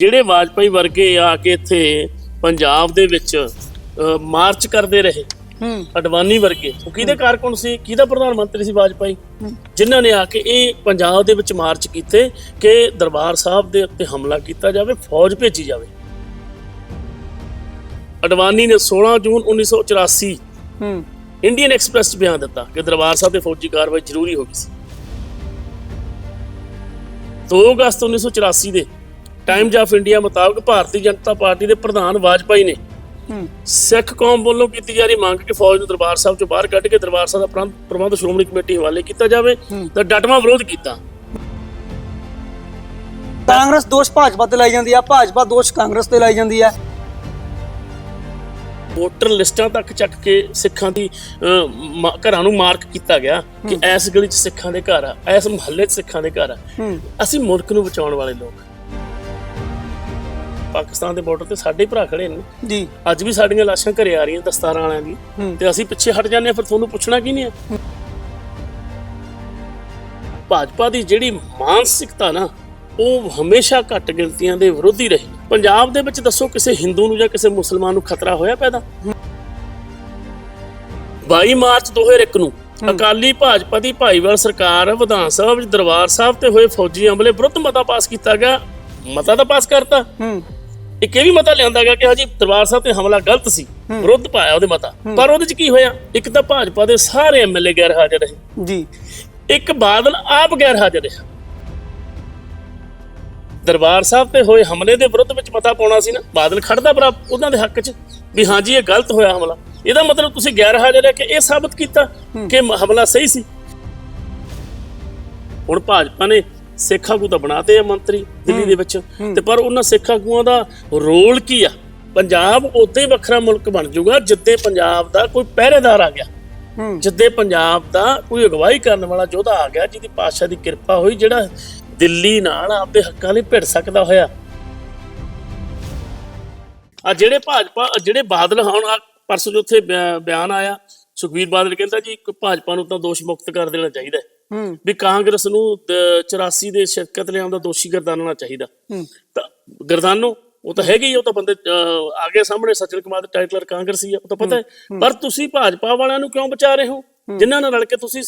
ਜਿਹੜੇ ਵਾਜਪਾਈ ਵਰਗੇ ਆ ਕੇ ਇੱਥੇ ਪੰਜਾਬ ਦੇ ਵਿੱਚ ਮਾਰਚ ਕਰਦੇ ਰਹੇ ਹੂੰ। ਅਡਵਾਨੀ ਵਰਗੇ ਉਹ ਕਿਹਦੇ ਕਾਰਕੁਨ ਸੀ? ਕਿਹਦਾ ਪ੍ਰਧਾਨ ਮੰਤਰੀ ਸੀ ਵਾਜਪਾਈ? ਜਿਨ੍ਹਾਂ ਨੇ ਆ ਕੇ ਇਹ ਪੰਜਾਬ ਦੇ ਵਿੱਚ ਮਾਰਚ ਕੀਤੇ ਕਿ ਦਰਬਾਰ ਸਾਹਿਬ ਦੇ ਉੱਤੇ ਹਮਲਾ ਕੀਤਾ ਜਾਵੇ ਫੌਜ ਭੇਜੀ ਜਾਵੇ। ਅਡਵਾਨੀ ਨੇ 16 ਜੂਨ 1984 ਹੂੰ। ਇੰਡੀਅਨ ਐਕਸਪ੍ਰੈਸ 'ਚ ਬਿਆਨ ਦਿੱਤਾ ਕਿ ਦਰਬਾਰ ਸਾਹਿਬ ਤੇ ਫੌਜੀ ਕਾਰਵਾਈ ਜ਼ਰੂਰੀ ਹੋ ਗਈ ਸੀ। 2 ਅਗਸਤ 1984 ਦੇ ਟਾਈਮਜ਼ ਆਫ ਇੰਡੀਆ ਮੁਤਾਬਕ ਭਾਰਤੀ ਜਨਤਾ ਪਾਰਟੀ ਦੇ ਪ੍ਰਧਾਨ ਵਾਜਪਾਈ ਨੇ ਸਿੱਖ ਕੌਮ ਵੱਲੋਂ ਕੀਤੀ ਜਾ ਰਹੀ ਮੰਗ ਕਿ ਫੌਜ ਨੂੰ ਦਰਬਾਰ ਸਾਹਿਬ ਚੋਂ ਬਾਹਰ ਕੱਢ ਕੇ ਦਰਬਾਰ ਸਾਹਿਬ ਦਾ ਪ੍ਰਬੰਧ ਸ਼੍ਰੋਮਣੀ ਕਮੇਟੀ ਹਵਾਲੇ ਕੀਤਾ ਜਾਵੇ ਤਾਂ ਡਟਵਾਂ ਵਿਰੋਧ ਕੀਤਾ। ਕਾਂਗਰਸ ਦੋਸ਼ ਭਾਜਪਾ ਤੇ ਲਾਈ ਜਾਂਦੀ ਆ ਭਾਜਪਾ ਦੋਸ਼ ਕਾਂਗਰਸ ਤੇ ਲਾਈ ਜਾਂਦੀ ਆ। ਵੋਟਰ ਲਿਸਟਾਂ ਤੱਕ ਚੱਕ ਕੇ ਸਿੱਖਾਂ ਦੀ ਘਰਾਂ ਨੂੰ ਮਾਰਕ ਕੀਤਾ ਗਿਆ ਕਿ ਇਸ ਗਲੀ 'ਚ ਸਿੱਖਾਂ ਦੇ ਘਰ ਆ ਇਸ ਮੁਹੱਲੇ 'ਚ ਸਿੱਖਾਂ ਦੇ ਘਰ ਆ। ਅਸੀਂ ਮੁਲਕ ਨੂੰ ਬਚਾਉਣ ਵਾਲੇ ਲੋਕ। ਪਾਕਿਸਤਾਨ ਦੇ ਬਾਰਡਰ ਤੇ ਸਾਡੇ ਹੀ ਭਰਾ ਖੜੇ ਨੇ। ਜੀ। ਅੱਜ ਵੀ ਸਾਡੀਆਂ ਲਾਸ਼ਾਂ ਘਰੇ ਆ ਰਹੀਆਂ ਦਸਤਾਰਾਂ ਵਾਲਿਆਂ ਦੀ। ਹੂੰ। ਤੇ ਅਸੀਂ ਪਿੱਛੇ ਹਟ ਜਾਂਦੇ ਹਾਂ ਫਿਰ ਤੁਹਾਨੂੰ ਪੁੱਛਣਾ ਕੀ ਨਹੀਂ ਹੈ? ਭਾਜਪਾ ਦੀ ਜਿਹੜੀ ਮਾਨਸਿਕਤਾ ਨਾ ਉਹ ਹਮੇਸ਼ਾ ਘੱਟ ਗਿਣਤੀਆਂ ਦੇ ਵਿਰੋਧੀ ਰਹੀ। ਪੰਜਾਬ ਦੇ ਵਿੱਚ ਦੱਸੋ ਕਿਸੇ ਹਿੰਦੂ ਨੂੰ ਜਾਂ ਕਿਸੇ ਮੁਸਲਮਾਨ ਨੂੰ ਖਤਰਾ ਹੋਇਆ ਪੈਦਾ? 22 ਮਾਰਚ 2001 ਨੂੰ ਅਕਾਲੀ ਭਾਜਪਾ ਦੀ ਭਾਈਵਾਲ ਸਰਕਾਰ ਵਿਧਾਨ ਸਭਾ ਵਿੱਚ ਦਰਬਾਰ ਸਾਹਿਬ ਤੇ ਹੋਏ ਫੌਜੀ ਹਮਲੇ ਵਿਰੁੱਧ ਮਤਾ ਪਾਸ ਕੀਤਾ ਗਿਆ। ਮਤਾ ਤਾਂ ਪਾਸ ਕਰਤਾ। ਹੂੰ। ਇੱਕ ਇਹ ਵੀ ਮਤਾ ਲਿਆਂਦਾ ਗਿਆ ਕਿ ਹਾਂਜੀ ਦਰਬਾਰ ਸਾਹਿਬ ਤੇ ਹਮਲਾ ਗਲਤ ਸੀ ਵਿਰੁੱਧ ਪਾਇਆ ਉਹਦੇ ਮਤਾ। ਪਰ ਉਹਦੇ ਚ ਕੀ ਹੋਇਆ? ਇੱਕ ਤਾਂ ਭਾਜਪਾ ਦੇ ਸਾਰੇ ਐਮਐਲਏ ਗੈਰ ਹਾਜ਼ਰ ਰਹੇ। ਜੀ। ਇੱਕ ਬਾਦਲ ਆਪ ਗੈਰ ਹਾਜ਼ਰ ਰਿਹਾ। ਦਰਬਾਰ ਸਾਹਿਬ ਤੇ ਹੋਏ ਹਮਲੇ ਦੇ ਵਿਰੁੱਧ ਵਿੱਚ ਮਤਾ ਪਾਉਣਾ ਸੀ ਨਾ ਬਾਦਲ ਖੜਦਾ ਪਰ ਉਹਨਾਂ ਦੇ ਹੱਕ 'ਚ ਵੀ ਹਾਂਜੀ ਇਹ ਗਲਤ ਹੋਇਆ ਹਮਲਾ। ਇਹਦਾ ਮਤਲਬ ਤੁਸੀਂ ਗੈਰ ਹਾਜ਼ਰ ਹੈ ਕਿ ਇਹ ਸਾਬਤ ਕੀਤਾ ਕਿ ਹਮਲਾ ਸਹੀ ਸੀ। ਹੁਣ ਭਾਜਪਾ ਨੇ ਸਿੱਖ ਆਗੂ ਤਾਂ ਬਣਾਤੇ ਆ ਮੰਤਰੀ ਦਿੱਲੀ ਦੇ ਵਿੱਚ। ਤੇ ਪਰ ਉਹਨਾਂ ਸਿੱਖ ਆਗੂਆਂ ਦਾ ਰੋਲ ਕੀ ਆ? ਪੰਜਾਬ ਉਦੋਂ ਹੀ ਵੱਖਰਾ ਮੁਲਕ ਬਣ ਜਾਊਗਾ ਜਿੱਦੇ ਪੰਜਾਬ ਦਾ ਕੋਈ ਪਹਿਰੇਦਾਰ ਆ ਗਿਆ। ਜਿੱਦੇ ਪੰਜਾਬ ਦਾ ਕੋਈ ਅਗਵਾਈ ਕਰਨ ਵਾਲਾ ਯੋਧਾ ਆ ਗਿਆ ਜਿਹਦੀ ਪਾਤਸ਼ਾਹ ਦੀ ਕਿਰਪਾ ਹੋਈ ਜਿਹੜਾ ਦਿੱਲੀ ਨਾਲ ਆਪਦੇ ਹੱਕਾਂ ਲਈ ਭਿੜ ਸਕਦਾ ਹੋਇਆ। ਆ ਜਿਹੜੇ ਭਾਜਪਾ ਜਿਹੜੇ ਬਾਦਲ ਹੁਣ ਪਰਸੋਂ ਜੋ ਉੱਥੇ ਬਿਆ- ਬਿਆਨ ਆਇਆ ਸੁਖਵੀਰ ਬਾਦਲ ਕਹਿੰਦਾ ਜੀ ਭਾਜਪਾ ਨੂੰ ਤਾਂ ਦੋਸ਼ ਮੁਕਤ ਕਰ ਦੇਣਾ ਚਾਹੀਦਾ ਹੈ। ਹੂੰ। ਵੀ ਕਾਂਗਰਸ ਨੂੰ ਦ- 84 ਦੇ ਸ਼ਿਰਕਤ ਲਿਆਉਣ ਦਾ ਦੋਸ਼ੀ ਗਰਦਾਨਣਾ ਚਾਹੀਦਾ। ਹੂੰ। ਤਾਂ ਗਰਦਾਨੋ ਉਹ ਤਾਂ ਹੈਗੇ ਹੀ ਉਹ ਤਾਂ ਬੰਦੇ ਆ ਗਏ ਸਾਹਮਣੇ ਸਚਲ ਕੁਮਾਰ ਦੇ ਟਾਈਟਲਰ ਕਾਂਗਰਸੀ ਆ ਉਹ ਤਾਂ ਪਤਾ ਹੈ। ਪਰ ਤੁਸੀਂ ਭਾਜਪਾ ਵਾਲਿਆਂ ਨੂੰ ਕਿਉਂ ਬਚਾ ਰਹੇ ਹੋ? ਜਿਨ੍ਹਾਂ ਨਾਲ ਰਲ ਕੇ ਤੁਸੀਂ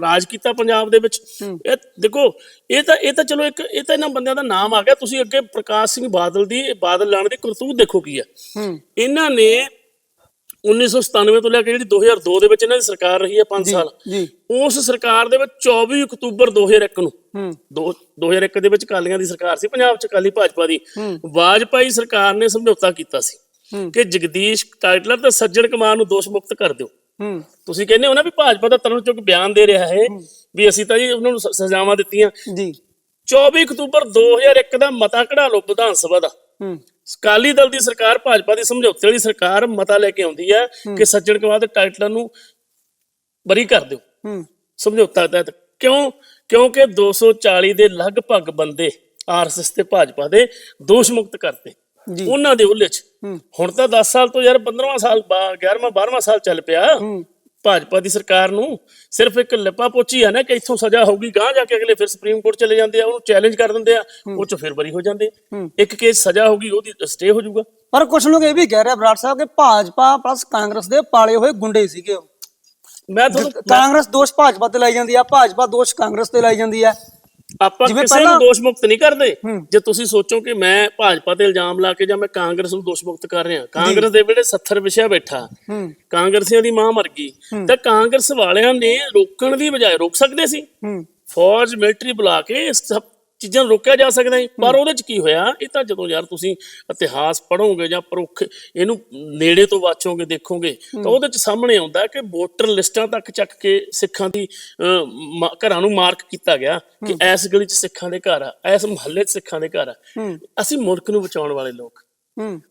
ਰਾਜ ਕੀਤਾ ਪੰਜਾਬ ਦੇ ਵਿੱਚ। ਇਹ ਦੇਖੋ ਇਹ ਤਾਂ ਇਹ ਤਾਂ ਚਲੋ ਇੱਕ ਇਹ ਤਾਂ ਇਹਨਾਂ ਬੰਦਿਆਂ ਦਾ ਨਾਮ ਆ ਗਿਆ। ਤੁਸੀਂ ਅੱਗੇ ਪ੍ਰਕਾਸ਼ ਸਿੰਘ ਬਾਦਲ ਦੀ ਬਾਦਲ ਲਾਣ ਦੀ ਕਰਤੂਤ ਦੇਖੋ ਕੀ ਆ। ਇਹਨਾਂ ਨੇ 1997 ਤੋਂ ਲੈ ਕੇ ਜਿਹੜੀ 2002 ਦੇ ਵਿੱਚ ਇਹਨਾਂ ਦੀ ਸਰਕਾਰ ਰਹੀ ਹੈ 5 ਸਾਲ। ਉਸ ਸਰਕਾਰ ਦੇ ਵਿੱਚ 24 ਅਕਤੂਬਰ 2001 ਨੂੰ ਹੂੰ। ਦੋ- 2001 ਦੇ ਵਿੱਚ ਕਾਲੀਆਂ ਦੀ ਸਰਕਾਰ ਸੀ ਪੰਜਾਬ ਚ ਕਾਲੀ ਭਾਜਪਾ ਦੀ। ਵਾਜਪਾਈ ਸਰਕਾਰ ਨੇ ਸਮਝੌਤਾ ਕੀਤਾ ਸੀ। ਕਿ ਜਗਦੀਸ਼ ਟਾਈਟਲਰ ਤੇ ਸੱਜਣ ਕੁਮਾਰ ਨੂੰ ਦੋਸ਼ ਮੁਕਤ ਕਰ ਦਿਓ। ਤੁਸੀਂ ਕਹਿੰਦੇ ਹੋ ਨਾ ਵੀ ਭਾਜਪਾ ਦਾ ਤਰਨ ਚੁੱਕ ਬਿਆਨ ਦੇ ਰਿਹਾ ਹੈ ਵੀ ਅਸੀਂ ਤਾਂ ਜੀ ਉਹਨਾਂ ਨੂੰ ਸਜ਼ਾਵਾਂ ਦਿੱਤੀਆਂ। ਜੀ। 24 ਅਕਤੂਬਰ 2001 ਦਾ ਮਤਾ ਕਢਾ ਲਓ ਵਿਧਾਨ ਸਭਾ ਦਾ। ਅਕਾਲੀ ਦਲ ਦੀ ਸਰਕਾਰ ਭਾਜਪਾ ਦੀ ਸਮਝੌਤੇ ਵਾਲੀ ਸਰਕਾਰ ਮਤਾ ਲੈ ਕੇ ਆਉਂਦੀ ਹੈ ਕਿ ਸੱਜਣ ਕੁਮਾਰ ਦੇ ਟਾਈਟਲਰ ਨੂੰ ਬਰੀ ਕਰ ਦਿਓ। ਹੂੰ। ਸਮਝੌਤਾ ਤਹਿਤ। ਕਿਉਂ? ਕਿਉਂਕਿ 240 ਦੇ ਲਗਭਗ ਬੰਦੇ ਆਰਐਸਐਸ ਤੇ ਭਾਜਪਾ ਦੇ ਦੋਸ਼ ਮੁਕਤ ਕਰਤੇ। ਉਹਨਾਂ ਦੇ ਉਲੇ ਚ ਹੂੰ। ਹੁਣ ਤਾਂ 10 ਸਾਲ ਤੋਂ ਯਾਰ 15ਵਾਂ ਸਾਲ 11ਵਾਂ 12ਵਾਂ ਸਾਲ ਚੱਲ ਪਿਆ। ਭਾਜਪਾ ਦੀ ਸਰਕਾਰ ਨੂੰ ਸਿਰਫ ਇੱਕ ਲੱਪਾ ਪੋਚੀ ਆ ਨਾ ਕਿ ਇੱਥੋਂ ਸਜ਼ਾ ਹੋਊਗੀ ਗਾਂ ਜਾ ਕੇ ਅਗਲੇ ਫਿਰ ਸੁਪਰੀਮ ਕੋਰਟ ਚਲੇ ਜਾਂਦੇ ਆ ਉਹਨੂੰ ਚੈਲੰਜ ਕਰ ਦਿੰਦੇ ਆ ਉਹ ਚ ਫਿਰ ਬਰੀ ਹੋ ਜਾਂਦੇ। ਇੱਕ ਕੇਸ ਸਜ਼ਾ ਹੋਊਗੀ ਉਹਦੀ ਸਟੇ ਹੋ ਜਾਊਗਾ। ਪਰ ਕੁਝ ਲੋਕ ਇਹ ਵੀ ਕਹਿ ਰਹੇ ਆ ਬਰਾੜ ਸਾਹਿਬ ਕਿ ਭਾਜਪਾ ਪਲੱਸ ਕਾਂਗਰਸ ਦੇ ਪਾਲੇ ਹੋਏ ਗੁੰਡੇ ਸੀਗੇ ਮੈਂ ਤੁਹਾਨੂੰ ਕਾਂਗਰਸ ਦੋਸ਼ ਭਾਜਪਾ ਤੇ ਲਾਈ ਜਾਂਦੀ ਆ ਭਾਜਪਾ ਦੋਸ਼ ਕਾਂਗਰਸ ਤੇ ਲਾਈ ਜਾਂਦੀ ਆ। ਆਪਾਂ ਕਿਸੇ ਨੂੰ ਦੋਸ਼ ਮੁਕਤ ਨਹੀਂ ਕਰਦੇ। ਜੇ ਤੁਸੀਂ ਸੋਚੋ ਕਿ ਮੈਂ ਭਾਜਪਾ ਤੇ ਇਲਜ਼ਾਮ ਲਾ ਕੇ ਜਾਂ ਮੈਂ ਕਾਂਗਰਸ ਨੂੰ ਦੋਸ਼ ਮੁਕਤ ਕਰ ਰਿਹਾ ਕਾਂਗਰਸ ਦੇ ਵੇਲੇ 70 ਵਿਸ਼ਾ ਬੈਠਾ। ਕਾਂਗਰਸੀਆਂ ਦੀ ਮਾਂ ਮਰ ਗਈ। ਤਾਂ ਕਾਂਗਰਸ ਵਾਲਿਆਂ ਨੇ ਰੋਕਣ ਦੀ ਬਜਾਏ ਰੋਕ ਸਕਦੇ ਸੀ। ਫੌਜ ਮਿਲਟਰੀ ਬੁਲਾ ਕੇ ਸਭ ਚੀਜ਼ਾਂ ਰੋਕਿਆ ਜਾ ਸਕਦਾ ਹੈ ਪਰ ਉਹਦੇ ਚ ਕੀ ਹੋਇਆ ਇਹ ਤਾਂ ਜਦੋਂ ਯਾਰ ਤੁਸੀਂ ਇਤਿਹਾਸ ਪੜ੍ਹੋਗੇ ਜਾਂ ਪਰੁੱਖ ਇਹਨੂੰ ਨੇੜੇ ਤੋਂ ਵਾਚੋਗੇ ਦੇਖੋਗੇ ਤਾਂ ਉਹਦੇ ਚ ਸਾਹਮਣੇ ਆਉਂਦਾ ਕਿ ਵੋਟਰ ਲਿਸਟਾਂ ਤੱਕ ਚੱਕ ਕੇ ਸਿੱਖਾਂ ਦੀ ਘਰਾਂ ਨੂੰ ਮਾਰਕ ਕੀਤਾ ਗਿਆ ਕਿ ਇਸ ਗਲੀ 'ਚ ਸਿੱਖਾਂ ਦੇ ਘਰ ਆ ਇਸ ਮੁਹੱਲੇ 'ਚ ਸਿੱਖਾਂ ਦੇ ਘਰ ਆ। ਅਸੀਂ ਮੁਲਕ ਨੂੰ ਬਚਾਉਣ ਵਾਲੇ ਲੋਕ।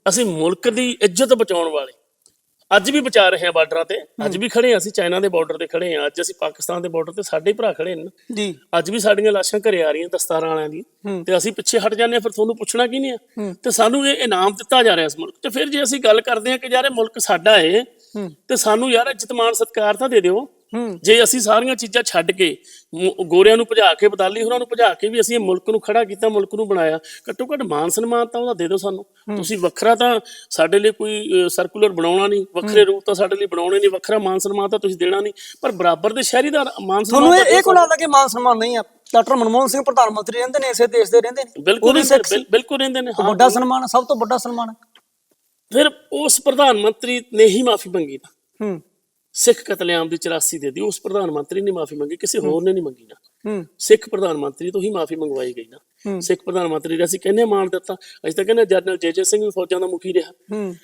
ਅਸੀਂ ਮੁਲਕ ਦੀ ਇੱਜ਼ਤ ਬਚਾਉਣ ਵਾਲੇ। ਅੱਜ ਵੀ ਬਚਾ ਰਹੇ ਹਾਂ ਬਾਰਡਰਾਂ ਤੇ। ਅੱਜ ਵੀ ਖੜੇ ਹਾਂ ਅਸੀਂ ਚਾਈਨਾ ਦੇ ਬਾਰਡਰ ਤੇ ਖੜੇ ਹਾਂ। ਅੱਜ ਅਸੀਂ ਪਾਕਿਸਤਾਨ ਦੇ ਬਾਰਡਰ ਤੇ ਸਾਡੇ ਭਰਾ ਖੜੇ ਨੇ। ਜੀ। ਅੱਜ ਵੀ ਸਾਡੀਆਂ ਲਾਸ਼ਾਂ ਘਰੇ ਆ ਰਹੀਆਂ ਦਸਤਾਰਾਂ ਵਾਲਿਆਂ ਦੀ। ਤੇ ਅਸੀਂ ਪਿੱਛੇ ਹਟ ਜਾਂਦੇ ਹਾਂ ਫਿਰ ਤੁਹਾਨੂੰ ਪੁੱਛਣਾ ਕੀ ਨਹੀਂ। ਆ। ਤੇ ਸਾਨੂੰ ਇਹ ਇਨਾਮ ਦਿੱਤਾ ਜਾ ਰਿਹਾ ਇਸ ਮੁਲਕ ਤੇ। ਫਿਰ ਜੇ ਅਸੀਂ ਗੱਲ ਕਰਦੇ ਹਾਂ ਕਿ ਯਾਰ ਇਹ ਮੁਲਕ ਸਾਡਾ ਏ ਤੇ ਸਾਨੂੰ ਯਾਰ ਇੱਜ਼ਤ ਮਾਣ ਸਤਿਕਾਰ ਤਾਂ ਦੇ ਦਿਓ। ਜੇ ਅਸੀਂ ਸਾਰੀਆਂ ਚੀਜ਼ਾਂ ਛੱਡ ਕੇ ਗੋਰਿਆਂ ਨੂੰ ਭਜਾ ਕੇ ਬਦਾਲੀ ਹੋਰਾਂ ਨੂੰ ਭਜਾ ਕੇ ਵੀ ਅਸੀਂ ਇਹ ਮੁਲਕ ਨੂੰ ਖੜਾ ਕੀਤਾ ਮੁਲਕ ਨੂੰ ਬਣਾਇਆ ਘੱਟੋ ਘੱਟ ਮਾਨ ਸਨਮਾਨ ਤਾਂ ਉਹਦਾ ਦੇ ਦਿਓ ਸਾਨੂੰ। ਤੁਸੀਂ ਵੱਖਰਾ ਤਾਂ ਸਾਡੇ ਲਈ ਕੋਈ ਸਰਕੂਲਰ ਬਣਾਉਣਾ ਨਹੀਂ ਵੱਖਰੇ ਰੂਪ ਤਾਂ ਸਾਡੇ ਲਈ ਬਣਾਉਣੇ ਨਹੀਂ ਵੱਖਰਾ ਮਾਨ ਸਨਮਾਨ ਤਾਂ ਤੁਸੀਂ ਦੇਣਾ ਨਹੀਂ ਪਰ ਬਰਾਬਰ ਦੇ ਸ਼ਹਿਰੀ ਦਾ ਮਾਨ ਤੁਹਾਨੂੰ ਸਨਮਾਨ ਇਹ ਤਾਂ ਇਹ ਕੋਲ ਲੱਗਦਾ ਕਿ ਮਾਨ ਸਨਮਾਨ ਨਹੀਂ ਆ। ਡਾਕਟਰ ਮਨਮੋਹਨ ਸਿੰਘ ਪ੍ਰਧਾਨ ਮੰਤਰੀ ਰਹਿੰਦੇ ਨੇ ਇਸੇ ਦੇਸ਼ ਦੇ ਰਹਿੰਦੇ ਨੇ। ਬਿਲਕੁਲ ਬਿਲਕੁਲ ਰਹਿੰਦੇ ਨੇ ਵੱਡਾ ਸਨਮਾਨ ਸਭ ਤੋਂ ਵੱਡਾ ਸਨਮਾਨ। ਫਿਰ ਉਸ ਪ੍ਰਧਾਨ ਮੰਤਰੀ ਨੇ ਹੀ ਮਾਫੀ ਮੰਗੀ ਨਾ ਹੂੰ। ਸਿੱਖ ਕਤਲੇਆਮ ਦੀ 84 ਦੇ ਦੀ ਉਸ ਪ੍ਰਧਾਨ ਮੰਤਰੀ ਨੇ ਮਾਫੀ ਮੰਗੀ ਕਿਸੇ ਹੋਰ ਨੇ ਨਹੀਂ ਮੰਗੀ ਨਾ। ਹੂੰ। ਸਿੱਖ ਪ੍ਰਧਾਨ ਮੰਤਰੀ ਤੋਂ ਹੀ ਮਾਫੀ ਮੰਗਵਾਈ ਗਈ ਨਾ। ਸਿੱਖ ਪ੍ਰਧਾਨ ਮੰਤਰੀ ਦਾ ਅਸੀਂ ਕਹਿੰਦੇ ਹਾਂ ਮਾਣ ਦਿੱਤਾ। ਅਸੀਂ ਤਾਂ ਕਹਿੰਦੇ ਹਾਂ ਜਨਰਲ ਜੇਜੇ ਸਿੰਘ ਵੀ ਫੌਜਾਂ ਦਾ ਮੁਖੀ ਰਿਹਾ। ਹੂੰ।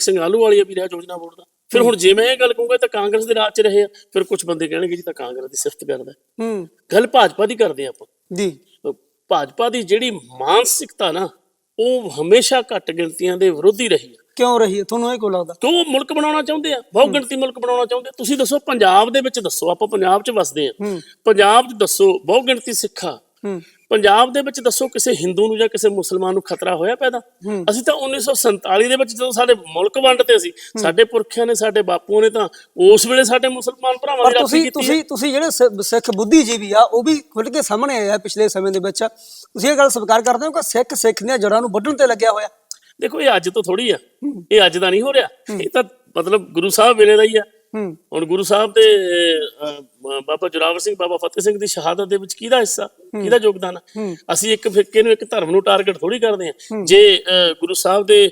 ਸਿੰਘ ਆਲੂਵਾਲੀਆ ਵੀ ਰਿਹਾ ਯੋਜਨਾ ਬੋਰਡ ਦਾ। ਫਿਰ ਹੁਣ ਜੇ ਮੈਂ ਇਹ ਗੱਲ ਕਹੂੰਗਾ ਤਾਂ ਕਾਂਗਰਸ ਦੇ ਰਾਜ 'ਚ ਰਹੇ ਆ। ਫਿਰ ਕੁਝ ਬੰਦੇ ਕਹਿਣਗੇ ਜੀ ਤਾਂ ਕਾਂਗਰਸ ਦੀ ਸਿਫਤ ਕਰਦਾ। ਹੂੰ। ਗੱਲ ਭਾਜਪਾ ਦੀ ਕਰਦੇ ਆਪਾਂ। ਜੀ। ਭਾਜਪਾ ਦੀ ਜਿਹੜੀ ਮਾਨਸਿਕਤਾ ਨਾ ਉਹ ਹਮੇਸ਼ਾ ਘੱਟ ਗਿਣਤੀਆਂ ਦੇ ਵਿਰੋਧੀ ਰਹੀ ਹੈ ਕਿਉਂ ਰਹੀ ਹੈ? ਤੁਹਾਨੂੰ ਇਹ ਕੋ ਲੱਗਦਾ? ਕਿ ਉਹ ਮੁਲਕ ਬਣਾਉਣਾ ਚਾਹੁੰਦੇ ਆ ਬਹੁ ਗਿਣਤੀ ਮੁਲਕ ਬਣਾਉਣਾ ਚਾਹੁੰਦੇ ਆ। ਤੁਸੀਂ ਦੱਸੋ ਪੰਜਾਬ ਦੇ ਵਿੱਚ ਦੱਸੋ ਆਪਾਂ ਪੰਜਾਬ 'ਚ ਵਸਦੇ ਆ। ਹੂੰ। ਪੰਜਾਬ 'ਚ ਦੱਸੋ ਬਹੁ ਗਿਣਤੀ ਸਿੱਖਾਂ। ਹੂੰ। ਪੰਜਾਬ ਦੇ ਵਿੱਚ ਦੱਸੋ ਕਿਸੇ ਹਿੰਦੂ ਨੂੰ ਜਾਂ ਕਿਸੇ ਮੁਸਲਮਾਨ ਨੂੰ ਖਤਰਾ ਹੋਇਆ ਪੈਦਾ? ਹੂੰ। ਅਸੀਂ ਤਾਂ 1947 ਦੇ ਵਿੱਚ ਜਦੋਂ ਸਾਡੇ ਮੁਲਕ ਵੰਡਤੇ ਸੀ ਸਾਡੇ ਪੁਰਖਿਆਂ ਨੇ ਸਾਡੇ ਬਾਪੂਆਂ ਨੇ ਤਾਂ ਉਸ ਵੇਲੇ ਸਾਡੇ ਮੁਸਲਮਾਨ ਭਰਾਵਾਂ ਰਾਖੀ ਤੁਸੀਂ ਕੀਤੀ ਹੈ। ਤੁਸੀਂ ਤੁਸੀਂ ਜਿਹੜੇ ਸਿ- ਸਿੱਖ ਬੁੱਧੀਜੀਵੀ ਆ ਉਹ ਵੀ ਖੁੱਲ ਕੇ ਸਾਹਮਣੇ ਆਇਆ ਪਿਛਲੇ ਸਮੇਂ ਦੇ ਵਿੱਚ। ਤੁਸੀਂ ਇਹ ਗੱਲ ਸਵੀਕਾਰ ਕਰਦੇ ਹੋ ਕਿ ਸਿੱਖ ਸਿੱਖ ਦੀਆਂ ਜੜ੍ਹਾਂ ਨੂੰ ਵੱਢਣ ਤੇ ਲੱਗਿਆ ਹੋਇਆ। ਦੇਖੋ ਇਹ ਅੱਜ ਤੋਂ ਥੋੜੀ ਆ। ਇਹ ਅੱਜ ਦਾ ਨਹੀਂ ਹੋ ਰਿਹਾ। ਇਹ ਤਾਂ ਮਤਲਬ ਗੁਰੂ ਸਾਹਿਬ ਵੇਲੇ ਦਾ ਹੀ ਆ। ਹੂੰ। ਹੁਣ ਗੁਰੂ ਸਾਹਿਬ ਤੇ ਅਹ, ਬਾਬਾ ਜੁਰਾਵਰ ਸਿੰਘ ਬਾਬਾ ਫਤਿਹ ਸਿੰਘ ਦੀ ਸ਼ਹਾਦਤ ਦੇ ਵਿੱਚ ਕਿਹਦਾ ਹਿੱਸਾ? ਕਿਹਦਾ ਯੋਗਦਾਨ ਆ? ਅਸੀਂ ਇੱਕ ਫਿਰਕੇ ਨੂੰ ਇੱਕ ਧਰਮ ਨੂੰ ਟਾਰਗੇਟ ਥੋੜੀ ਕਰਦੇ ਆ। ਜੇ ਗੁਰੂ ਸਾਹਿਬ ਦੇ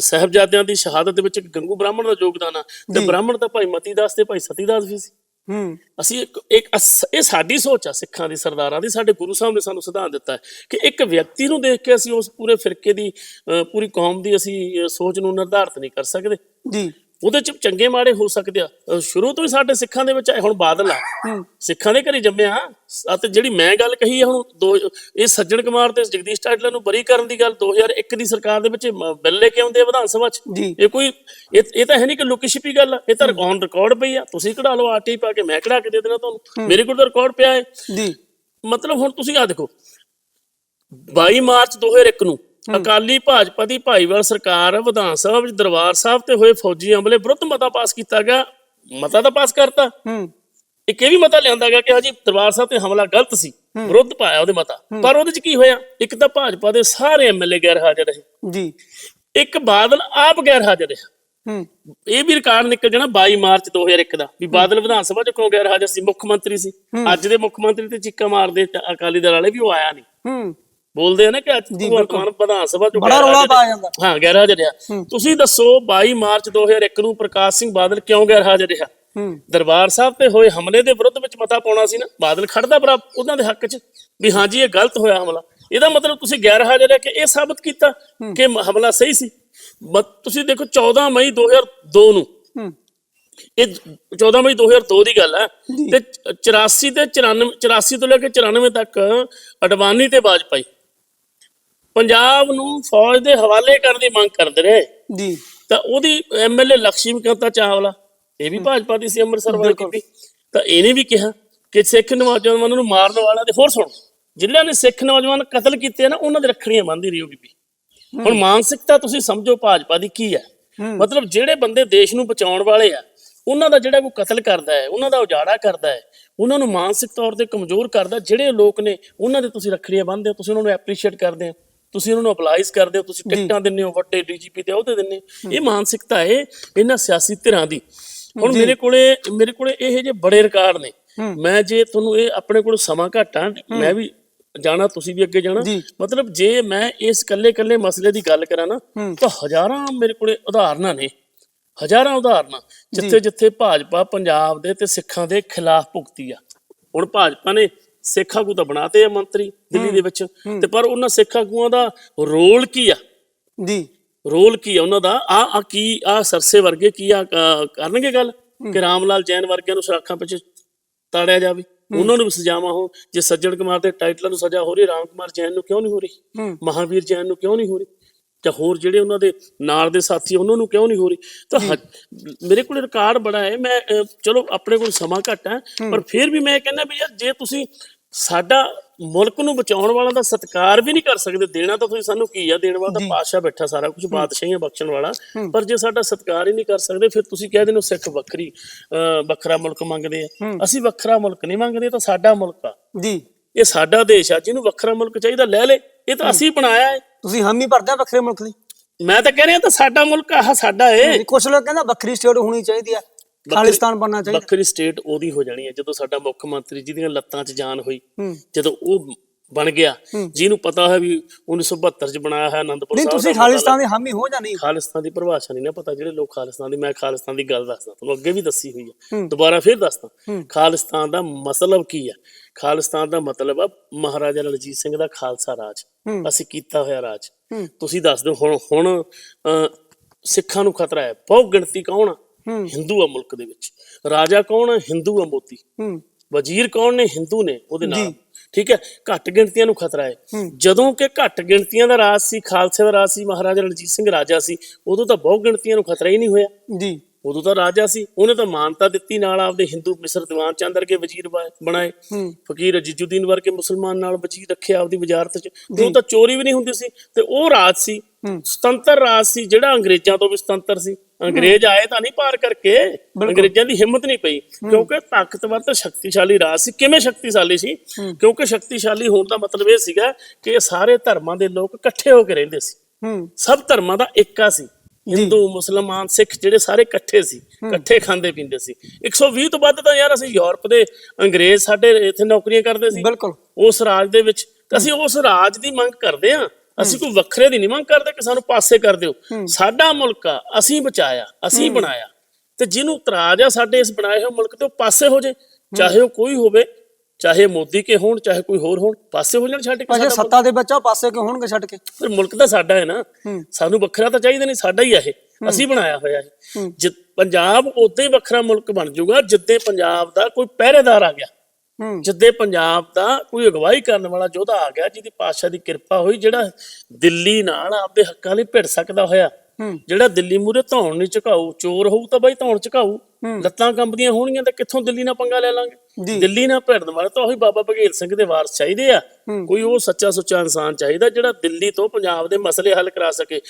ਸਾਹਿਬਜ਼ਾਦਿਆਂ ਦੀ ਸ਼ਹਾਦਤ ਦੇ ਵਿੱਚ ਗੰਗੂ ਬ੍ਰਾਹਮਣ ਦਾ ਯੋਗਦਾਨ ਆ ਤੇ ਬ੍ਰਾਹਮਣ ਤਾਂ ਭਾਈ ਮਤੀ ਦਾਸ ਤੇ ਭਾਈ ਸਤੀ ਦਾਸ ਵੀ ਸੀ। ਹੂੰ। ਅਸੀਂ ਇੱਕ ਇੱਕ ਅਸ- ਇਹ ਸਾਡੀ ਸੋਚ ਆ ਸਿੱਖਾਂ ਦੀ ਸਰਦਾਰਾਂ ਦੀ ਸਾਡੇ ਗੁਰੂ ਸਾਹਿਬ ਨੇ ਸਾਨੂੰ ਸਿਧਾਂਤ ਦਿੱਤਾ ਹੈ ਕਿ ਇੱਕ ਵਿਅਕਤੀ ਨੂੰ ਦੇਖ ਕੇ ਅਸੀਂ ਉਸ ਪੂਰੇ ਫਿਰਕੇ ਦੀ ਅਹ, ਪੂਰੀ ਕੌਮ ਦੀ ਅਸੀਂ ਸੋਚ ਨੂੰ ਨਿਰਧਾਰਤ ਨਹੀਂ ਕਰ ਸਕਦੇ। ਜੀ। ਉਹਦੇ ਚ ਚੰਗੇ ਮਾੜੇ ਹੋ ਸਕਦੇ ਆ। ਅਹ ਸ਼ੁਰੂ ਤੋਂ ਹੀ ਸਾਡੇ ਸਿੱਖਾਂ ਦੇ ਵਿੱਚ ਆਏ ਹੁਣ ਬਾਦਲ ਆ। ਸਿੱਖਾਂ ਦੇ ਘਰੇ ਜੰਮਿਆ। ਅਤੇ ਜਿਹੜੀ ਮੈਂ ਗੱਲ ਕਹੀ ਹੈ ਹੁਣ ਦੋ ਇਹ ਸੱਜਣ ਕੁਮਾਰ ਤੇ ਜਗਦੀਸ਼ ਟਾਟਲਾ ਨੂੰ ਬਰੀ ਕਰਨ ਦੀ ਗੱਲ 2001 ਦੀ ਸਰਕਾਰ ਦੇ ਵਿੱਚ ਮ- ਬਿੱਲ ਲੈ ਕੇ ਆਉਂਦੇ ਆ ਵਿਧਾਨ ਸਭਾ 'ਚ। ਜੀ। ਇਹ ਕੋਈ ਇਹ ਇਹ ਤਾਂ ਹੈ ਨਹੀਂ ਕਿ ਲੁਕੀ ਛਿਪੀ ਗੱਲ ਆ। ਇਹ ਤਾਂ ਔਨ ਰਿਕਾਰਡ ਪਈ ਆ। ਤੁਸੀਂ ਕਢਾ ਲਓ ਆਰਟੀ ਪਾ ਕੇ ਮੈਂ ਕਢਾ ਕੇ ਦੇ ਦੇਣਾ ਤੁਹਾਨੂੰ। ਮੇਰੇ ਕੋਲ ਤਾਂ ਰਿਕਾਰਡ ਪਿਆ ਹੈ ਜੀ। ਮਤਲਬ ਹੁਣ ਤੁਸੀਂ ਆ ਦੇਖੋ 22 ਮਾਰਚ 2001 ਨੂੰ ਅਕਾਲੀ ਭਾਜਪਾ ਦੀ ਭਾਈਵਾਲ ਸਰਕਾਰ ਵਿਧਾਨ ਸਭਾ ਵਿੱਚ ਦਰਬਾਰ ਸਾਹਿਬ ਤੇ ਹੋਏ ਫੌਜੀ ਹਮਲੇ ਵਿਰੁੱਧ ਮਤਾ ਪਾਸ ਕੀਤਾ ਗਿਆ। ਮਤਾ ਤਾਂ ਪਾਸ ਕਰਤਾ। ਹੂੰ। ਇੱਕ ਇਹ ਵੀ ਮਤਾ ਲਿਆਂਦਾ ਗਿਆ ਕਿ ਹਾਂਜੀ ਦਰਬਾਰ ਸਾਹਿਬ ਤੇ ਹਮਲਾ ਗਲਤ ਸੀ ਵਿਰੁੱਧ ਪਾਇਆ ਉਹਦੇ ਮਤਾ। ਪਰ ਉਹਦੇ ਚ ਕੀ ਹੋਇਆ? ਇੱਕ ਤਾਂ ਭਾਜਪਾ ਦੇ ਸਾਰੇ ਐਮਐਲਏ ਗੈਰ ਹਾਜ਼ਰ ਰਹੇ। ਜੀ। ਇੱਕ ਬਾਦਲ ਆਪ ਗੈਰ ਹਾਜ਼ਰ ਰਿਹਾ। ਹੂੰ। ਇਹ ਵੀ ਰਿਕਾਰਡ ਨਿਕਲ ਜਾਣਾ 22 ਮਾਰਚ 2001 ਦਾ ਵੀ ਬਾਦਲ ਵਿਧਾਨ ਸਭਾ ਚ ਕਿਉਂ ਗੈਰ ਹਾਜ਼ਰ ਸੀ? ਮੁੱਖ ਮੰਤਰੀ ਸੀ। ਅੱਜ ਦੇ ਮੁੱਖ ਮੰਤਰੀ ਤੇ ਚਿੱਕਾ ਮਾਰਦੇ ਅਕਾਲੀ ਦਲ ਵਾਲੇ ਵੀ ਉਹ ਆਇਆ ਨਹੀਂ। ਹੂੰ। ਬੋਲਦੇ ਆ ਨਾ ਕਿ ਅੱਜ ਭਗਵੰਤ ਮਾਨ ਵਿਧਾਨ ਸਭਾ ਚ ਬੜਾ ਰੌਲਾ ਪਾਇਆ ਜਾਂਦਾ। ਹਾਂ ਗੈਰ ਹਾਜ਼ਰ ਰਿਹਾ ਤੁਸੀਂ ਦੱਸੋ 22 ਮਾਰਚ 2001 ਨੂੰ ਪ੍ਰਕਾਸ਼ ਸਿੰਘ ਬਾਦਲ ਕਿਉਂ ਗੈਰ ਹਾਜ਼ਰ ਰਿਹਾ? ਦਰਬਾਰ ਸਾਹਿਬ ਤੇ ਹੋਏ ਹਮਲੇ ਦੇ ਵਿਰੁੱਧ ਵਿੱਚ ਮਤਾ ਪਾਉਣਾ ਸੀ ਨਾ ਬਾਦਲ ਖੜਦਾ ਬਰਾ ਉਹਨਾਂ ਦੇ ਹੱਕ 'ਚ ਵੀ ਹਾਂਜੀ ਇਹ ਗਲਤ ਹੋਇਆ ਹਮਲਾ। ਇਹਦਾ ਮਤਲਬ ਤੁਸੀਂ ਗੈਰ ਹਾਜ਼ਰ ਹੈ ਕਿ ਇਹ ਸਾਬਤ ਕੀਤਾ ਕਿ ਹਮਲਾ ਸਹੀ ਸੀ? ਤੁਸੀਂ ਦੇਖੋ 14 ਮਈ 2002 ਨੂੰ। ਇਹ 14 ਮਈ 2002 ਦੀ ਗੱਲ ਹੈ ਤੇ 84 ਤੇ 94 84 ਤੋਂ ਲੈ ਕੇ 94 ਤੱਕ ਅਡਵਾਨੀ ਤੇ ਵਾਜਪਾਈ ਪੰਜਾਬ ਨੂੰ ਫੌਜ ਦੇ ਹਵਾਲੇ ਕਰਨ ਦੀ ਮੰਗ ਕਰਦੇ ਰਹੇ। ਜੀ। ਤਾਂ ਉਹਦੀ ਐਮਐਲਏ ਲక్ష్ਮੀਕਾਂਤਾ ਚਾਵਲਾ? ਇਹ ਵੀ ਭਾਜਪਾ ਦੀ ਸੀ ਅੰਮ੍ਰਿਤਸਰ ਵਾਲੀ ਕੀਤੀ ਤਾਂ ਇਹਨੇ ਵੀ ਕਿਹਾ ਕਿ ਸਿੱਖ ਨੌਜਵਾਨਾਂ ਨੂੰ ਮਾਰਨ ਵਾਲਿਆਂ ਦੇ ਹੋਰ ਸੁਣ। ਜਿਨ੍ਹਾਂ ਨੇ ਸਿੱਖ ਨੌਜਵਾਨ ਕਤਲ ਕੀਤੇ ਨਾ ਉਹਨਾਂ ਦੇ ਰੱਖੜੀਆਂ ਬੰਨ੍ਹਦੀ ਰਹੀ ਬੀਬੀ। ਹੁਣ ਮਾਨਸਿਕਤਾ ਤੁਸੀਂ ਸਮਝੋ ਭਾਜਪਾ ਦੀ ਕੀ ਹੈ। ਮਤਲਬ ਜਿਹੜੇ ਬੰਦੇ ਦੇਸ਼ ਨੂੰ ਬਚਾਉਣ ਵਾਲੇ ਆ ਉਹਨਾਂ ਦਾ ਜਿਹੜਾ ਕੋਈ ਕਤਲ ਕਰਦਾ ਹੈ ਉਹਨਾਂ ਦਾ ਉਜਾੜਾ ਕਰਦਾ ਹੈ ਉਹਨਾਂ ਨੂੰ ਮਾਨਸਿਕ ਤੌਰ ਤੇ ਕਮਜ਼ੋਰ ਕਰਦਾ ਜਿਹੜੇ ਲੋਕ ਨੇ ਉਹਨਾਂ ਦੇ ਤੁਸੀਂ ਰੱਖੜੀਆਂ ਬੰਨ੍ਹਦੇ ਹੋ ਤੁਸੀਂ ਉਹਨਾਂ ਨੂੰ ਐਪਰੀਸ਼ੀਏਟ ਕਰਦੇ ਹੋ। ਤੁਸੀਂ ਉਹਨਾਂ ਨੂੰ ਅਪਲਾਈਜ਼ ਕਰਦੇ ਹੋ ਤੁਸੀਂ ਟਿਕਟਾਂ ਦਿੰਦੇ ਹੋ ਵੱਡੇ ਡੀਜੀਪੀ ਤੇ ਉਹਦੇ ਦਿੰਦੇ ਇਹ ਮਾਨਸਿਕਤਾ ਹੈ ਇਹਨਾਂ ਸਿਆਸੀ ਧਿਰਾਂ ਦੀ। ਹੁਣ ਮੇਰੇ ਕੋਲੇ ਮੇਰੇ ਕੋਲੇ ਇਹ ਜਿਹੇ ਬੜੇ ਰਿਕਾਰਡ ਨੇ। ਮੈਂ ਜੇ ਤੁਹਾਨੂੰ ਇਹ ਆਪਣੇ ਕੋਲ ਸਮਾਂ ਘੱਟ ਮੈਂ ਵੀ ਜਾਣਾ ਤੁਸੀਂ ਵੀ ਅੱਗੇ ਜਾਣਾ। ਜੀ। ਮਤਲਬ ਜੇ ਮੈਂ ਇਸ ਕੱਲੇ ਕੱਲੇ ਮਸਲੇ ਦੀ ਗੱਲ ਕਰਾਂ ਨਾ ਤਾਂ ਹਜ਼ਾਰਾਂ ਮੇਰੇ ਕੋਲੇ ਉਦਾਹਰਨਾਂ ਨੇ। ਹਜ਼ਾਰਾਂ ਉਦਾਹਰਨਾਂ। ਜਿੱਥੇ ਜਿੱਥੇ ਭਾਜਪਾ ਪੰਜਾਬ ਦੇ ਤੇ ਸਿੱਖਾਂ ਦੇ ਖਿਲਾਫ ਭੁਗਤੀ ਆ। ਹੁਣ ਭਾਜਪਾ ਨੇ ਸਿੱਖ ਆਗੂ ਤਾਂ ਬਣਾਤੇ ਆ ਮੰਤਰੀ ਦਿੱਲੀ ਦੇ ਵਿੱਚ। ਤੇ ਪਰ ਉਹਨਾਂ ਸਿੱਖ ਆਗੂਆਂ ਦਾ ਰੋਲ ਕੀ ਆ? ਜੀ। ਰੋਲ ਕੀ ਆ ਉਹਨਾਂ ਦਾ? ਆ ਆ ਕੀ ਆ ਸਰਸੇ ਵਰਗੇ ਕੀ ਆ ਕਰਨਗੇ ਗੱਲ? ਕਿ ਰਾਮ ਲਾਲ ਜੈਨ ਵਰਗਿਆਂ ਨੂੰ ਸਰਾਖਾਂ ਪਿੱਛੇ ਤਾੜਿਆ ਜਾਵੇ। ਉਹਨਾਂ ਨੂੰ ਵੀ ਸਜ਼ਾਵਾਂ ਹੋਣ। ਜੇ ਸੱਜਣ ਕੁਮਾਰ ਦੇ ਟਾਈਟਲਾਂ ਨੂੰ ਸਜ਼ਾ ਹੋ ਰਹੀ ਰਾਮ ਕੁਮਾਰ ਜੈਨ ਨੂੰ ਕਿਉਂ ਨਹੀਂ ਹੋ ਰਹੀ? ਹੂੰ। ਮਹਾਵੀਰ ਜੈਨ ਨੂੰ ਕਿਉਂ ਨਹੀਂ ਹੋ ਰਹੀ? ਜਾਂ ਹੋਰ ਜਿਹੜੇ ਉਹਨਾਂ ਦੇ ਨਾਲ ਦੇ ਸਾਥੀ ਉਹਨਾਂ ਨੂੰ ਕਿਉਂ ਨਹੀਂ ਹੋ ਰਹੀ? ਤਾਂ ਮੇਰੇ ਕੋਲ ਰਿਕਾਰਡ ਬੜਾ ਹੈ ਮੈਂ ਚਲੋ ਆਪਣੇ ਕੋਲ ਸਮਾਂ ਘੱਟ ਹੈ ਪਰ ਫਿਰ ਵੀ ਮੈਂ ਕਹਿੰਦਾ ਵੀ ਯਾਰ ਜੇ ਤੁਸੀਂ ਸਾਡਾ ਮੁਲਕ ਨੂੰ ਬਚਾਉਣ ਵਾਲਾ ਦਾ ਸਤਿਕਾਰ ਵੀ ਨਹੀਂ ਕਰ ਸਕਦੇ ਦੇਣਾ ਤਾਂ ਤੁਸੀਂ ਸਾਨੂੰ ਕੀ ਆ? ਦੇਣ ਵਾਲਾ ਤਾਂ ਪਾਤਸ਼ਾਹ ਬੈਠਾ ਸਾਰਾ ਕੁਝ ਬਾਦਸ਼ਾਹੀਆਂ ਬਖਸ਼ਣ ਵਾਲਾ। ਪਰ ਜੇ ਸਾਡਾ ਸਤਿਕਾਰ ਹੀ ਨਹੀਂ ਕਰ ਸਕਦੇ ਫਿਰ ਤੁਸੀਂ ਕਹਿ ਦਿੰਦੇ ਹੋ ਸਿੱਖ ਵੱਖਰੀ ਵੱਖਰਾ ਮੁਲਕ ਮੰਗਦੇ ਆ। ਅਸੀਂ ਵੱਖਰਾ ਮੁਲਕ ਨਹੀਂ ਮੰਗਦੇ ਤਾਂ ਸਾਡਾ ਮੁਲਕ ਆ। ਜੀ। ਇਹ ਸਾਡਾ ਦੇਸ਼ ਆ ਜਿਹਨੂੰ ਵੱਖਰਾ ਮੁਲਕ ਚਾਹੀਦਾ ਲੈ ਲੈ ਇਹ ਤਾਂ ਅਸੀਂ ਬਣਾਇਆ ਹੈ। ਤੁਸੀਂ ਹਾਮੀ ਭਰਦੇ ਆ ਵੱਖਰੇ ਮੁਲਕ ਦੀ? ਮੈਂ ਤਾਂ ਕਹਿ ਰਿਹਾ ਤਾਂ ਸਾਡਾ ਮੁਲਕ ਆਹ ਸਾਡਾ ਏ। ਕੁਝ ਲੋਕ ਕਹਿੰਦਾ ਵੱਖਰੀ ਸਟੇਟ ਹੋਣੀ ਚਾਹੀਦੀ ਆ ਖਾਲਿਸਤਾਨ ਬਣਨਾ ਚਾਹੀਦਾ। ਵੱਖਰੀ ਸਟੇਟ ਉਹਦੀ ਹੋ ਜਾਣੀ ਹੈ ਜਦੋਂ ਸਾਡਾ ਮੁੱਖ ਮੰਤਰੀ ਜਿਹਦੀਆਂ ਲੱਤਾਂ 'ਚ ਜਾਨ ਹੋਈ ਜਦੋਂ ਉਹ ਬਣ ਗਿਆ। ਜਿਹਨੂੰ ਪਤਾ ਹੈ ਵੀ 1972 ਚ ਬਣਾਇਆ ਹੈ ਆਨੰਦਪੁਰ ਨਹੀਂ ਸਾਹਿਬ ਤੁਸੀਂ ਖਾਲਿਸਤਾਨ ਦੀ ਹਾਮੀ ਹੋ ਜਾਂ ਨਹੀਂ? ਖਾਲਿਸਤਾਨ ਦੀ ਪਰਿਭਾਸ਼ਾ ਨਹੀਂ ਨਾ ਪਤਾ ਜਿਹੜੇ ਲੋਕ ਖਾਲਿਸਤਾਨ ਦੀ ਮੈਂ ਖਾਲਿਸਤਾਨ ਦੀ ਗੱਲ ਦੱਸਦਾ ਤੁਹਾਨੂੰ ਅੱਗੇ ਵੀ ਦੱਸੀ ਹੋਈ ਹੈ। ਦੁਬਾਰਾ ਫਿਰ ਦੱਸਦਾ ਖਾਲਿਸਤਾਨ ਦਾ ਮਤਲਬ ਕੀ ਹੈ? ਖਾਲਿਸਤਾਨ ਦਾ ਮਤਲਬ ਆ ਮਹਾਰਾਜਾ ਰਣਜੀਤ ਸਿੰਘ ਦਾ ਖਾਲਸਾ ਰਾਜ। ਅਸੀਂ ਕੀਤਾ ਹੋਇਆ ਰਾਜ। ਤੁਸੀਂ ਦੱਸ ਦਿਓ ਹੁਣ ਹੁਣ ਸਿੱਖਾਂ ਨੂੰ ਖਤਰਾ ਹੈ ਬਹੁ ਗਿਣਤੀ ਕੌਣ ਆ? ਹੂੰ। ਹਿੰਦੂ ਆ ਮੁਲਕ ਦੇ ਵਿੱਚ। ਰਾਜਾ ਕੌਣ ਆ? ਹਿੰਦੂ ਆ ਹੂੰ। ਵਜ਼ੀਰ ਕੌਣ ਨੇ? ਹਿੰਦੂ ਨੇ ਉਹਦੇ ਨਾਲ। ਠੀਕ ਹੈ? ਘੱਟ ਗਿਣਤੀਆਂ ਨੂੰ ਖਤਰਾ ਹੈ। ਜਦੋਂ ਕਿ ਘੱਟ ਗਿਣਤੀਆਂ ਦਾ ਰਾਜ ਸੀ ਖਾਲਸੇ ਦਾ ਰਾਜ ਸੀ ਮਹਾਰਾਜਾ ਰਣਜੀਤ ਸਿੰਘ ਰਾਜਾ ਸੀ ਉਦੋਂ ਤਾਂ ਬਹੁਤ ਗਿਣਤੀਆਂ ਨੂੰ ਖਤਰਾ ਹੀ ਨਹੀਂ ਹੋਇਆ। ਜੀ। ਉਦੋਂ ਤਾਂ ਰਾਜਾ ਸੀ ਉਹਨੇ ਤਾਂ ਮਾਨਤਾ ਦਿੱਤੀ ਨਾਲ ਆਪਦੇ ਹਿੰਦੂ ਮਿਸਰ ਦੀਵਾਨ ਚੰਦ ਵਰਗੇ ਵਜ਼ੀਰ ਬਣਾਏ। ਫਕੀਰ ਅਜੀਜੁਦੀਨ ਵਰਗੇ ਮੁਸਲਮਾਨ ਨਾਲ ਵਜ਼ੀਰ ਰੱਖਿਆ ਆਪਦੀ ਵਜ਼ਾਰਤ 'ਚ। ਉਹ ਤਾਂ ਚੋਰੀ ਵੀ ਨਹੀਂ ਹੁੰਦੀ ਸੀ ਤੇ ਉਹ ਰਾਜ ਸੀ। ਸੁਤੰਤਰ ਰਾਜ ਸੀ ਜਿਹੜਾ ਅੰਗਰੇਜ਼ਾਂ ਤੋਂ ਵੀ ਸੁਤੰਤਰ ਸੀ। ਅੰਗਰੇਜ਼ ਆਏ ਤਾਂ ਨਹੀਂ ਪਾਰ ਕਰਕੇ ਅੰਗਰੇਜ਼ਾਂ ਦੀ ਹਿੰਮਤ ਨਹੀਂ ਪਈ ਕਿਉਂਕਿ ਤਾਕਤਵਰ ਤੇ ਸ਼ਕਤੀਸ਼ਾਲੀ ਰਾਜ ਸੀ। ਕਿਵੇਂ ਸ਼ਕਤੀਸ਼ਾਲੀ ਸੀ? ਕਿਉਂਕਿ ਸ਼ਕਤੀਸ਼ਾਲੀ ਹੋਣ ਦਾ ਮਤਲਬ ਇਹ ਸੀਗਾ ਕਿ ਇਹ ਸਾਰੇ ਧਰਮਾਂ ਦੇ ਲੋਕ ਇਕੱਠੇ ਹੋ ਕੇ ਰਹਿੰਦੇ ਸੀ। ਸਭ ਧਰਮਾਂ ਦਾ ਇੱਕਾ ਸੀ। ਹਿੰਦੂ ਮੁਸਲਮਾਨ ਸਿੱਖ ਜਿਹੜੇ ਸਾਰੇ ਇਕੱਠੇ ਸੀ। ਇਕੱਠੇ ਖਾਂਦੇ ਪੀਂਦੇ ਸੀ। 120 ਤੋਂ ਵੱਧ ਤਾਂ ਯਾਰ ਅਸੀਂ ਯੂਰਪ ਦੇ ਅੰਗਰੇਜ਼ ਸਾਡੇ ਇੱਥੇ ਨੌਕਰੀਆਂ ਕਰਦੇ ਸੀ। ਬਿਲਕੁਲ। ਉਸ ਰਾਜ ਦੇ ਵਿੱਚ। ਅਸੀਂ ਉਸ ਰਾਜ ਦੀ ਮੰਗ ਕਰਦੇ ਆ ਅਸੀਂ ਕੋਈ ਵੱਖਰੇ ਦੀ ਨਹੀਂ ਮੰਗ ਕਰਦੇ ਕਿ ਸਾਨੂੰ ਪਾਸੇ ਕਰ ਦਿਓ। ਸਾਡਾ ਮੁਲਕ ਆ ਅਸੀਂ ਬਚਾਇਆ ਅਸੀਂ ਬਣਾਇਆ। ਤੇ ਜਿਹਨੂੰ ਇਤਰਾਜ਼ ਆ ਸਾਡੇ ਇਸ ਬਣਾਏ ਹੋਏ ਮੁਲਕ ਤੇ ਉਹ ਪਾਸੇ ਹੋ ਜੇ। ਚਾਹੇ ਉਹ ਕੋਈ ਹੋਵੇ ਚਾਹੇ ਮੋਦੀ ਕੇ ਹੋਣ ਚਾਹੇ ਕੋਈ ਹੋਰ ਹੋਣ ਪਾਸੇ ਹੋ ਜਾਣ ਛੱਡ ਕੇ ਸਾਡਾ ਸੱਤਾ ਦੇ ਉਹ ਪਾਸੇ ਕਿਉਂ ਹੋਣਗੇ ਛੱਡ ਕੇ? ਫਿਰ ਮੁਲਕ ਤਾਂ ਸਾਡਾ ਹੈ ਨਾ। ਸਾਨੂੰ ਵੱਖਰਾ ਤਾਂ ਚਾਹੀਦਾ ਨਹੀਂ ਸਾਡਾ ਹੀ ਆ ਇਹ। ਅਸੀਂ ਬਣਾਇਆ ਹੋਇਆ ਹੈ। ਜਿ- ਪੰਜਾਬ ਉਦੋਂ ਹੀ ਵੱਖਰਾ ਮੁਲਕ ਬਣ ਜਾਊਗਾ ਜਿੱਦੇ ਪੰਜਾਬ ਦਾ ਕੋਈ ਪਹਿਰੇਦਾਰ ਆ ਗਿਆ। ਜਿੱਦੇ ਪੰਜਾਬ ਦਾ ਕੋਈ ਅਗਵਾਈ ਕਰਨ ਵਾਲਾ ਯੋਧਾ ਆ ਗਿਆ ਜਿਹਦੀ ਪਾਤਸ਼ਾਹ ਦੀ ਕਿਰਪਾ ਹੋਈ ਜਿਹੜਾ ਦਿੱਲੀ ਨਾਲ ਆਪਦੇ ਹੱਕਾਂ ਲਈ ਭਿੜ ਸਕਦਾ ਹੋਇਆ ਜਿਹੜਾ ਦਿੱਲੀ ਮੂਰੇ ਧੌਣ ਨਹੀਂ ਝੁਕਾਊ ਚੋਰ ਹੋਊ ਤਾਂ ਬਾਈ ਧੌਣ ਝੁਕਾਊ ਲੱਤਾਂ ਕੰਬਦੀਆਂ ਹੋਣਗੀਆਂ ਤਾਂ ਕਿੱਥੋਂ ਦਿੱਲੀ ਨਾਲ ਪੰਗਾ ਲੈ। ਲਾਂਗੇ? ਦਿੱਲੀ ਨਾਲ ਭਿੜਨ ਵਾਲੇ ਤਾਂ ਉਹੀ ਬਾਬਾ ਬਘੇਲ ਸਿੰਘ ਦੇ ਵਾਰਸ ਚਾਹੀਦੇ ਆ। ਕੋਈ ਉਹ ਸੱਚਾ ਸੁੱਚਾ ਇਨਸਾਨ ਚਾਹੀਦਾ ਜਿਹੜਾ ਦਿੱਲੀ ਤੋਂ ਪੰਜਾਬ ਦੇ ਮਸਲੇ ਹੱਲ ਕਰਾ ਸਕੇ